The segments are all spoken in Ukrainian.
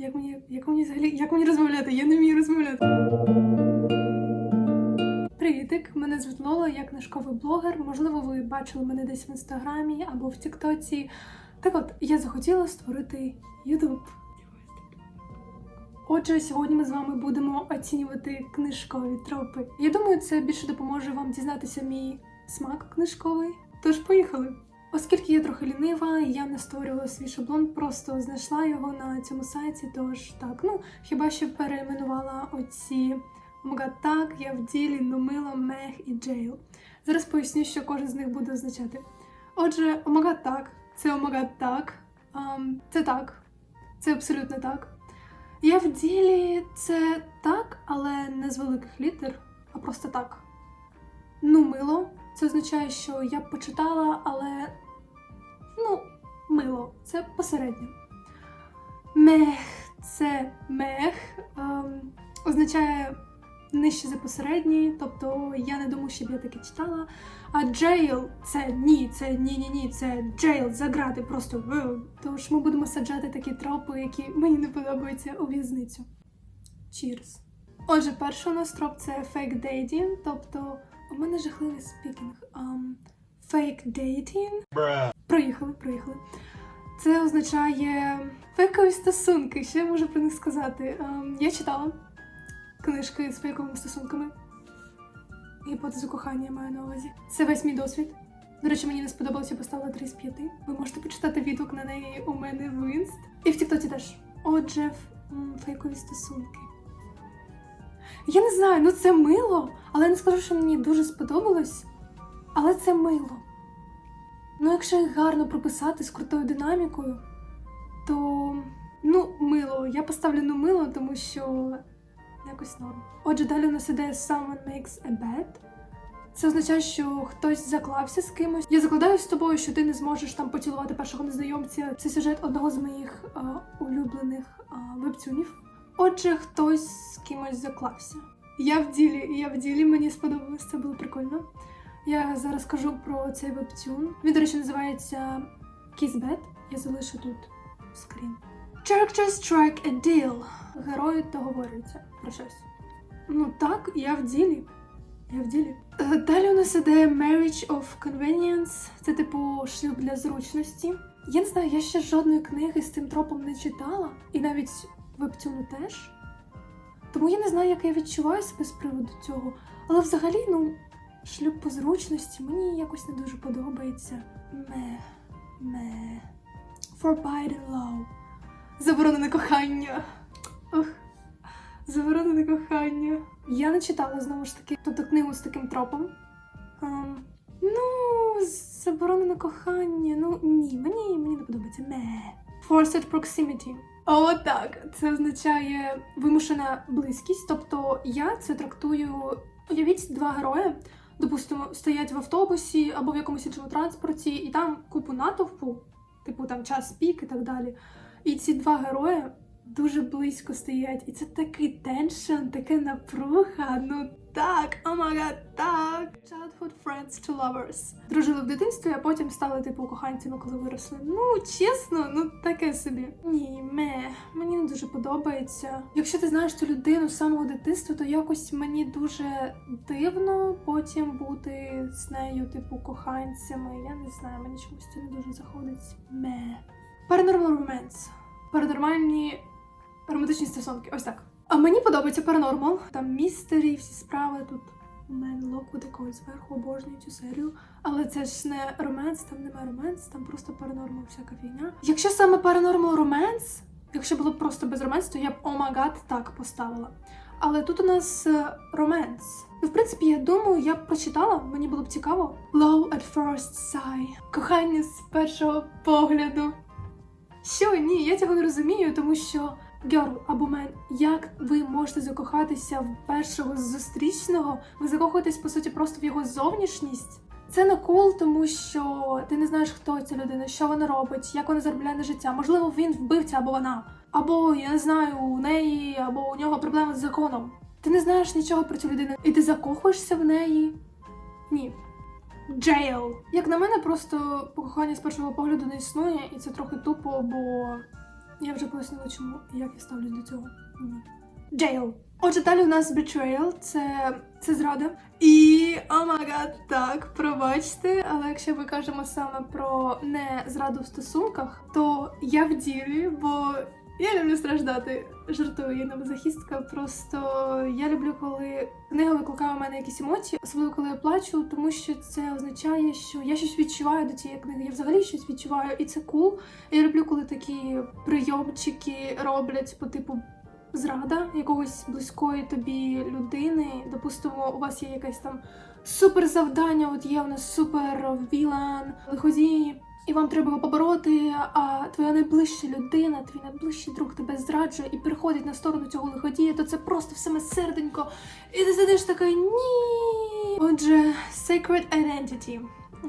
Як мені, як мені взагалі, як мені розмовляти? Я не вмію розмовляти. Привітик, мене звуть Лола, я книжковий блогер. Можливо, ви бачили мене десь в інстаграмі або в Тіктоці. Так от, я захотіла створити Ютуб. Отже, сьогодні ми з вами будемо оцінювати книжкові тропи. Я думаю, це більше допоможе вам дізнатися мій смак книжковий. Тож поїхали! Оскільки я трохи лінива, я не створювала свій шаблон, просто знайшла його на цьому сайті. Тож так, ну хіба що перейменувала оці омага так, я в ділі, нумила, мех і джейл. Зараз поясню, що кожен з них буде означати. Отже, омага так, це омага так, ам, це так, це абсолютно так. Я в ділі це так, але не з великих літер, а просто так. Ну, мило. Це означає, що я б почитала, але ну, мило, це посередньо. Мех це мех, ем, означає нижче за посередній, тобто я не думаю, щоб я таке читала. А джейл це ні, це ні-ні-ні, це джейл, заграти просто. Тож ми будемо саджати такі тропи, які мені не подобаються у в'язницю. Cheers. Отже, перший у нас троп це fake dating, тобто у мене жахливий спікінг. Um, fake dating. Проїхали, проїхали. Це означає фейкові стосунки. Що я можу про них сказати? Ем, я читала книжки з фейковими стосунками. Гіпотезу кохання я маю на увазі. Це весь мій досвід. До речі, мені не сподобалося, я поставила 3 з 5. Ви можете почитати відгук на неї у мене в інст. І в Тіктоці теж. Отже, фейкові стосунки. Я не знаю, ну це мило, але я не скажу, що мені дуже сподобалось. Але це мило. Ну, якщо їх гарно прописати з крутою динамікою, то ну, мило. Я поставлю ну мило, тому що якось норм. Отже, далі у нас іде Someone makes a bet. Це означає, що хтось заклався з кимось. Я закладаю з тобою, що ти не зможеш там поцілувати першого незнайомця. Це сюжет одного з моїх а, улюблених а, вебтюнів. Отже, хтось з кимось заклався. Я в ділі, я в ділі, мені сподобалось, це було прикольно. Я зараз кажу про цей вебтюн. Він, до речі, називається Kissbet. Я залишу тут скрін. Characters strike a deal. Герої договорюються про щось. Ну так, я в ділі. Я в ділі. Е, Далі у нас іде Marriage of Convenience. Це типу шлюб для зручності. Я не знаю, я ще жодної книги з цим тропом не читала, і навіть вебтюну теж. Тому я не знаю, як я відчуваю себе з приводу цього. Але взагалі, ну, шлюб по зручності мені якось не дуже подобається. Ме. Ме. Forbidden love. Заборонене кохання. Ох. Заборонене кохання. Я не читала знову ж таки тобто книгу з таким тропом. Ем, ну, заборонене кохання. Ну ні, мені, мені не подобається. Ме. Forced proximity. О, так. Це означає вимушена близькість. Тобто я це трактую. Уявіть два герої, допустимо, стоять в автобусі або в якомусь іншому транспорті, і там купу натовпу, типу там час пік і так далі. І ці два герої дуже близько стоять. І це такий теншн, таке напруга. Ну так, омага, так. Childhood friends to lovers. Дружили в дитинстві, а потім стали типу коханцями, коли виросли. Ну, чесно, ну таке собі. Ні, ме, мені не дуже подобається. Якщо ти знаєш цю людину з самого дитинства, то якось мені дуже дивно потім бути з нею, типу, коханцями. Я не знаю, мені чомусь це не дуже заходить. Ме. Paranormal Romance. Паранормальні романтичні стосунки. Ось так. А мені подобається Paranormal. Там містері, всі справи тут. Мен Локвуд якогось зверху обожнюю цю серію. Але це ж не роменс, там немає роменс, там просто Paranormal всяка фігня. Якщо саме Paranormal Romance, якщо було б просто без романс, то я б О гад так поставила. Але тут у нас е, роменс. Ну, в принципі, я думаю, я б прочитала, мені було б цікаво. Love at first sight. Кохання з першого погляду. Що ні, я цього не розумію, тому що Girl або мен, як ви можете закохатися в першого зустрічного? Ви закохуєтесь, по суті, просто в його зовнішність. Це не кул, тому що ти не знаєш, хто ця людина, що вона робить, як вона заробляє на життя. Можливо, він вбивця або вона. Або я не знаю, у неї, або у нього проблеми з законом. Ти не знаєш нічого про цю людину, і ти закохуєшся в неї? Ні. Джейл. Як на мене, просто кохання з першого погляду не існує, і це трохи тупо, бо Я вже пояснила, чому і як я ставлюсь до цього. Ні. Джейл. Отже, далі у нас betrayal, це, це зрада. І о май гад, так, пробачте, але якщо ми кажемо саме про не зраду в стосунках, то я в ділі, бо я люблю страждати. Жартую, я не мазохістка. Просто я люблю, коли книга викликає у мене якісь емоції, особливо коли я плачу, тому що це означає, що я щось відчуваю до цієї книги. Я взагалі щось відчуваю, і це кул. Я люблю, коли такі прийомчики роблять по типу. Зрада якогось близької тобі людини. Допустимо, у вас є якесь там суперзавдання, от є в нас супер вілан, лиходій, і вам треба побороти, а твоя найближча людина, твій найближчий друг тебе зраджує і приходить на сторону цього лиходія, то це просто все саме серденько. І ти сидиш така ні. Отже, Sacred Identity.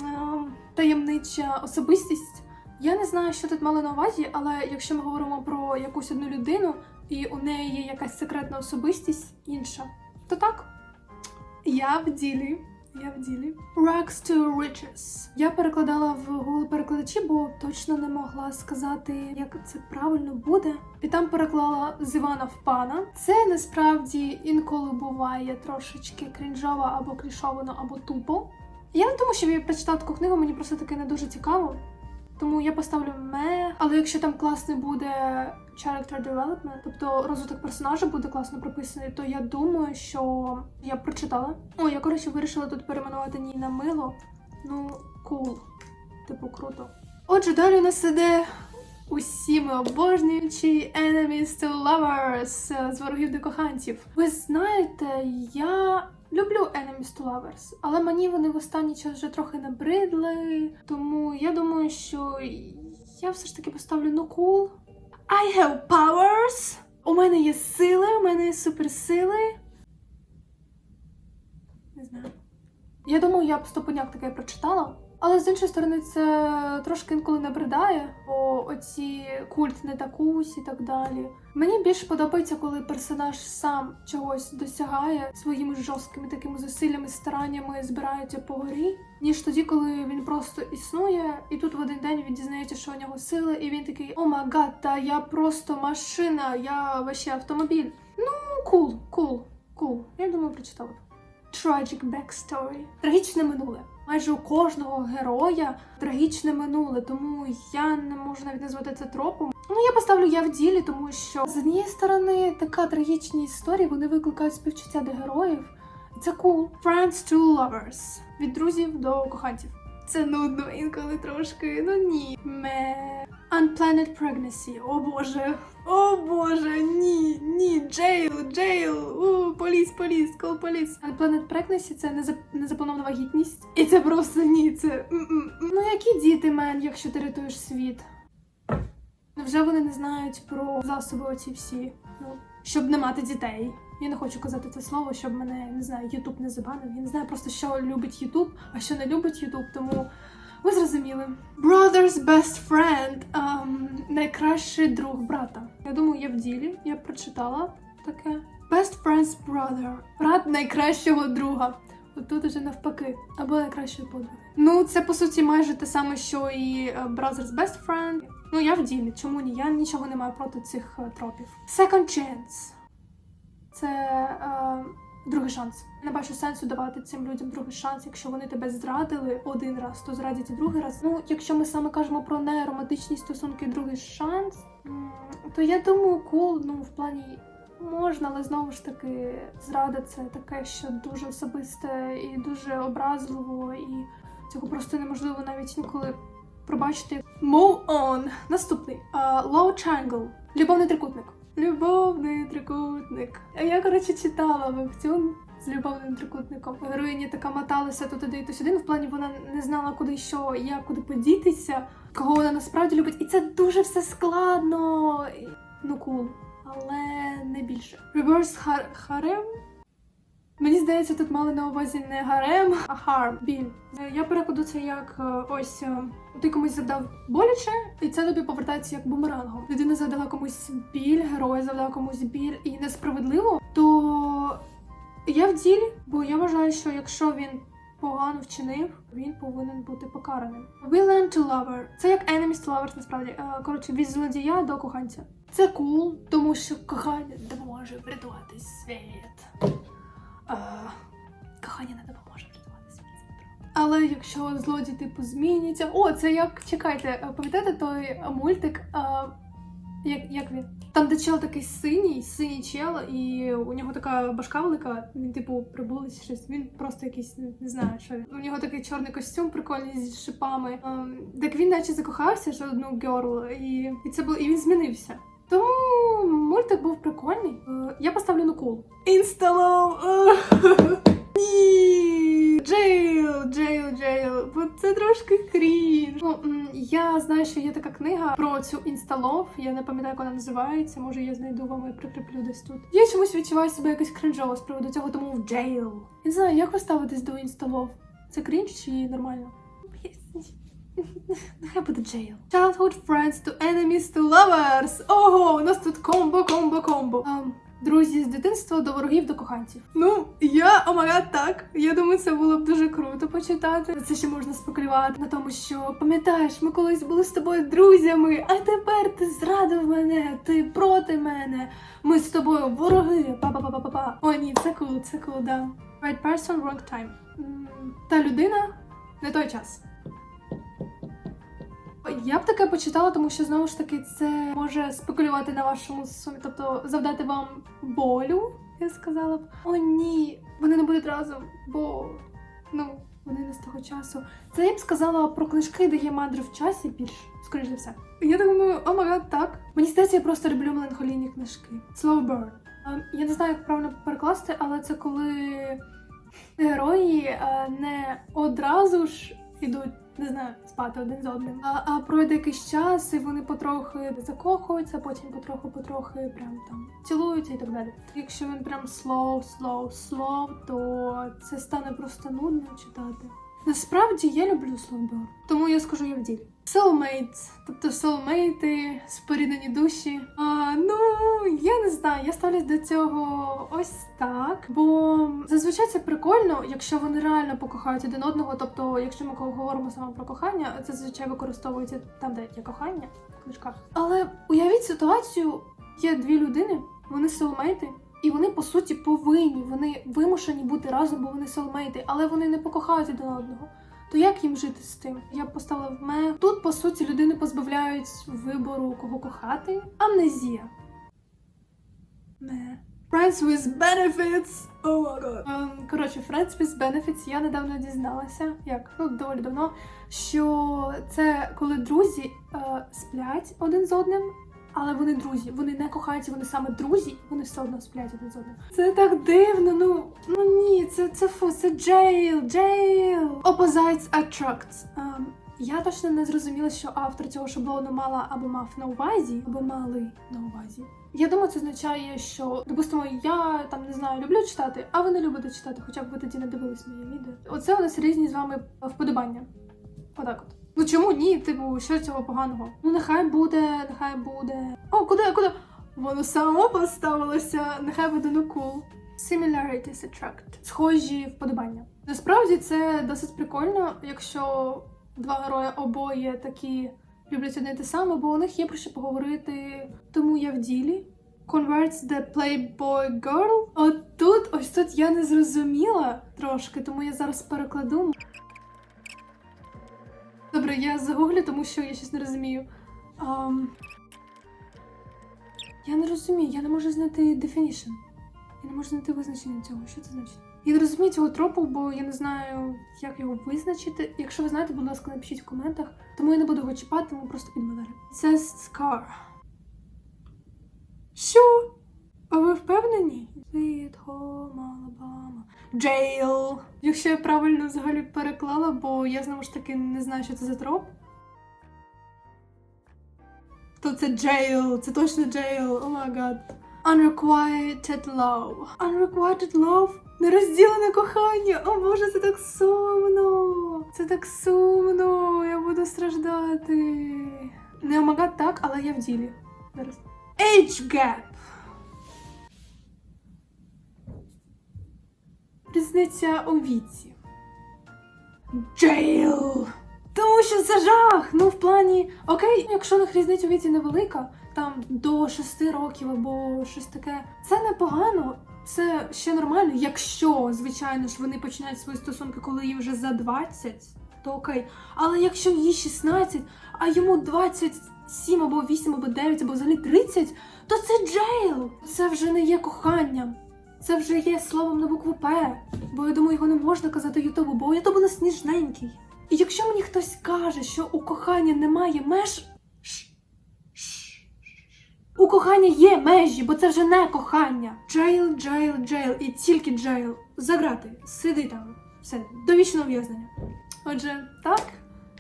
Ем, таємнича особистість. Я не знаю, що тут мали на увазі, але якщо ми говоримо про якусь одну людину, і у неї є якась секретна особистість інша, то так. Я в ділі. Я в ділі. Rags to riches. Я перекладала в Google перекладачі, бо точно не могла сказати, як це правильно буде. І там переклала з Івана в пана. Це насправді інколи буває трошечки крінжово або клішовано, або тупо. Я не тому, що я прочитала таку книгу, мені просто таке не дуже цікаво. Тому я поставлю ме. Але якщо там класний буде character development, тобто розвиток персонажа буде класно прописаний, то я думаю, що я прочитала. О, я коротше вирішила тут перейменувати ні на мило. Ну, кул. Типу, круто. Отже, далі у нас іде усі ми обожнюючі enemies to lovers е, з ворогів до коханців. Ви знаєте, я люблю enemies to lovers, але мені вони в останній час вже трохи набридли. Тому я думаю, що я все ж таки поставлю ну кул. I have powers. У мене є сили, у мене є суперсили. Не знаю. Я думаю, я б стопоняк таке прочитала. Але з іншої сторони, це трошки інколи набридає, бо оці культ не такусь і так далі. Мені більше подобається, коли персонаж сам чогось досягає своїми жорсткими такими зусиллями, стараннями збирається по горі, ніж тоді, коли він просто існує, і тут в один день він дізнається, що у нього сили, і він такий: О май та я просто машина, я вообще автомобіль. Ну, кул, кул, кул. Я думаю, прочитала. Tragic backstory. Трагічне минуле. Майже у кожного героя трагічне минуле, тому я не можу навіть назвати це тропом. Ну я поставлю я в ділі, тому що з однієї сторони така трагічні історії вони викликають співчуття до героїв. Це кул. Friends to lovers. Від друзів до коханців. Це нудно інколи трошки. Ну ні. Ме. Unplanned pregnancy. О боже. О боже, ні, ні, джейл, джейл, у, поліс, поліс, кол поліс. Unplanned pregnancy – це незап... незапланована вагітність. І це просто ні, це... Ну які діти, мен, якщо ти рятуєш світ? Невже вони не знають про засоби оці всі? Ну, щоб не мати дітей. Я не хочу казати це слово, щоб мене не знаю, Ютуб не забанив. Я не знаю просто, що любить Ютуб, а що не любить Ютуб, тому ви зрозуміли. Brother's best friend. ем, найкращий друг брата. Я думаю, я в ділі. Я прочитала таке. Best friend's brother. Брат найкращого друга. От тут уже навпаки. Або найкращої подруги. Ну, це по суті майже те саме, що і е, Brother's best friend. Ну, я в ділі. Чому ні? Я нічого не маю проти цих е, тропів. Second chance. Це е, другий шанс. Не бачу сенсу давати цим людям другий шанс. Якщо вони тебе зрадили один раз, то зрадять і другий раз. Ну, якщо ми саме кажемо про неромантичні стосунки, другий шанс, то я думаю, кул, ну в плані. Можна, але знову ж таки, зрада це таке, що дуже особисте і дуже образливо, і цього просто неможливо навіть інколи пробачити. Move on. Наступний. Uh, low triangle. Любовний трикутник. Любовний трикутник. А Я, коротше, читала вебтюн з любовним трикутником. Героїня така моталася то туди, то сюди. Ну, в плані вона не знала, куди що, як куди подітися, кого вона насправді любить. І це дуже все складно. Ну, кул. Але не більше. Reverse har- harem? Мені здається, тут мали на увазі не гарем, а харм, біль. Е, Я перекладу це як е, ось е, ти комусь завдав боляче, і це тобі повертається як бумерангом. Людина завдала комусь біль, герой завдав комусь біль і несправедливо, то я в ділі, бо я вважаю, що якщо він погано вчинив, він повинен бути покараним. We learn to lover. Це як enemies to lovers, насправді. Коротше, від злодія до коханця. Це кул, тому що кохання допоможе врятувати світ. Е, Кохання не допоможе врятувати. Але якщо злодій типу зміниться. О, це як чекайте, е, пам'ятаєте той мультик? е, Як, як він? Там, де чел такий синій, синій чел, і у нього така башка велика, він, типу, прибулець щось. Він просто якийсь не, знаю, що він. У нього такий чорний костюм прикольний зі шипами. Ем, так він наче закохався в одну герл, і, і це було, і він змінився. Тому мультик був прикольний. Е, я поставлю на кул. Інсталов! Ні! Джейл, джейл, джейл, бо це трошки крінж. Ну, я знаю, що є така книга про цю інсталов. Я не пам'ятаю, як вона називається. Може, я знайду вам і прикріплю десь тут. Я чомусь відчуваю себе якось крінжово з приводу цього, тому в джейл. Я не знаю, як ви ставитесь до інсталов? Це крінж чи нормально? Нехай буде джейл. Childhood friends to enemies to lovers. Ого, у нас тут комбо, комбо, комбо. Ем, друзі з дитинства до ворогів до коханців. Ну, я омага так. Я думаю, це було б дуже круто почитати. Це ще можна спекулювати на тому, що пам'ятаєш, ми колись були з тобою друзями, а тепер ти зрадив мене, ти проти мене. Ми з тобою вороги. Па-па-па-па-па. О, ні, це кул, це кул, да. Right person, wrong time. Та людина не той час. Я б таке почитала, тому що знову ж таки це може спекулювати на вашому сумі, тобто завдати вам болю, я сказала б. О, ні, вони не будуть разом, бо ну вони не з того часу. Це я б сказала про книжки, де є мандри в часі більш, скоріш за все. Я думаю, о май гад, так. Мені здається, я просто люблю меланхолійні книжки. Slow burn. Ем, Я не знаю, як правильно перекласти, але це коли герої е, не одразу ж ідуть, не знаю, спати один з одним. А, а пройде якийсь час, і вони потрохи закохуються, потім потроху-потрохи прям там цілуються і так далі. Якщо він прям слов, слов, слов, то це стане просто нудно читати. Насправді я люблю слоубер, тому я скажу я в ділі. Soulmates, тобто soulmate, споріднені душі. А, ну, я не знаю, я ставлюсь до цього ось так. Бо зазвичай це прикольно, якщо вони реально покохають один одного. Тобто, якщо ми говоримо саме про кохання, це зазвичай використовується там, де є кохання в книжках. Але уявіть ситуацію: є дві людини, вони soulmate, і вони по суті повинні, вони вимушені бути разом, бо вони soulmate, але вони не покохають один одного. То як їм жити з тим? Я б поставила в ме. Тут, по суті, людини позбавляють вибору, кого кохати. Амнезія. Ме. Friends with benefits. Oh my god. Ем, коротше, Friends with benefits я недавно дізналася, як ну доволі давно, що це коли друзі е, сплять один з одним. Але вони друзі, вони не кохаються, вони саме друзі, вони все одно сплять один з одним. Це так дивно. Ну ну ні, це це фу, це джейл, джейл. Opposites attracts. Ем, я точно не зрозуміла, що автор цього шаблону мала або мав на увазі, або мали на увазі. Я думаю, це означає, що допустимо, я там не знаю, люблю читати, а ви не любите читати, хоча б ви тоді не дивились моє відео. Оце у нас різні з вами вподобання. Отак от. Ну чому ні? Типу, що цього поганого? Ну нехай буде, нехай буде. О, куди, куди? Воно само поставилося, нехай буде ну кул. Similarities attract. Схожі вподобання. Насправді це досить прикольно, якщо два герої обоє такі люблять одне те саме, бо у них є про що поговорити. Тому я в ділі. Converts the Playboy Girl. От тут, ось тут я не зрозуміла трошки, тому я зараз перекладу. Добре, я загуглю, тому що я щось не розумію. Ам... Я не розумію, я не можу знайти definition. Я не можу знайти визначення цього. Що це значить? Я не розумію цього тропу, бо я не знаю, як його визначити. Якщо ви знаєте, будь ласка, напишіть в коментах. Тому я не буду його чіпати, тому просто підемо далі. Це Scar. Що? А ви впевнені? Sweet Home Alabama. Jail. Якщо я правильно взагалі переклала, бо я знову ж таки не знаю, що це за троп. То це jail, це точно jail, о май гад. Unrequited love. Unrequited love? Нерозділене кохання. О боже, це так сумно. Це так сумно. Я буду страждати. Не о май гад, так, але я в ділі. Зараз. Age gap. Різниця у віці. Джейл! Тому що це жах! Ну, в плані, окей, якщо них різниця у віці невелика, там до 6 років або щось таке, це непогано. Це ще нормально, якщо, звичайно ж, вони починають свої стосунки, коли їй вже за 20, то окей. Але якщо їй 16, а йому 27 або 8 або 9, або взагалі 30, то це джейл! Це вже не є коханням. Це вже є словом на букву П. Бо я думаю, його не можна казати Ютубу, бо Ютуб у нас ніжненький. І якщо мені хтось каже, що у кохання немає меж. У кохання є межі, бо це вже не кохання. Джейл, джейл, джейл і тільки джейл. Заграти, сиди там. Все, довічне ув'язнення. Отже, так,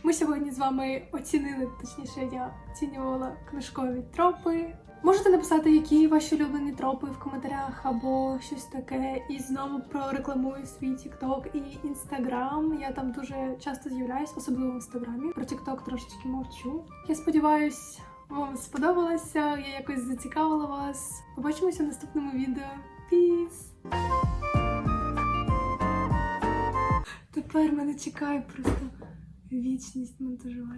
ми сьогодні з вами оцінили, точніше, я оцінювала книжкові тропи. Можете написати, які ваші улюблені тропи в коментарях або щось таке. І знову прорекламую свій TikTok і Instagram. Я там дуже часто з'являюсь, особливо в інстаграмі. Про TikTok трошечки мовчу. Я сподіваюсь, вам сподобалося. Я якось зацікавила вас. Побачимося в наступному відео. Піс! Тепер мене чекає просто вічність монтажування.